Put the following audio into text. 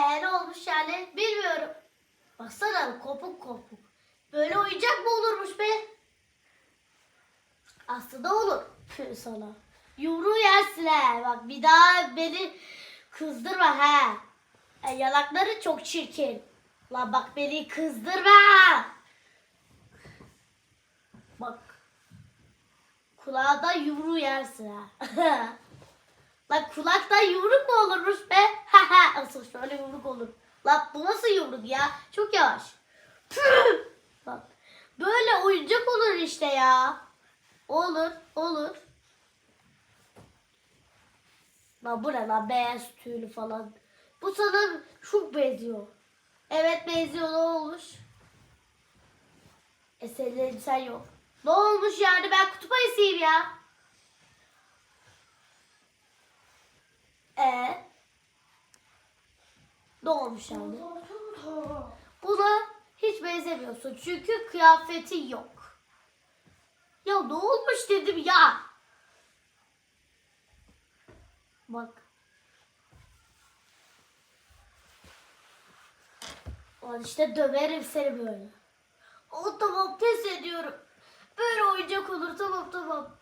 Ee ne olmuş yani bilmiyorum. Baksana kopuk kopuk. Böyle oyuncak mı olurmuş be? Aslında olur sana. Yumruğu yersin he. Bak bir daha beni kızdırma he. E, yanakları çok çirkin. La bak beni kızdırma. Bak. Kulağda yumruğu yersin ha. Lan kulakta yumruk mu olurmuş be? Ha ha şöyle yumruk olur. Lan bu nasıl yumruk ya? Çok yavaş. Bak. Böyle oyuncak olur işte ya. Olur, olur. Lan bu ne lan beyaz tüylü falan. Bu sana çok benziyor. Evet benziyor ne olmuş? E senin elbisen yok. Ne olmuş yani ben kutup ayısıyım ya. E yani? Buna hiç benzemiyorsun çünkü kıyafeti yok. Ya ne olmuş dedim ya. Bak. Al işte döverim seni böyle. O tamam pes ediyorum. Böyle oyuncak olur tamam tamam.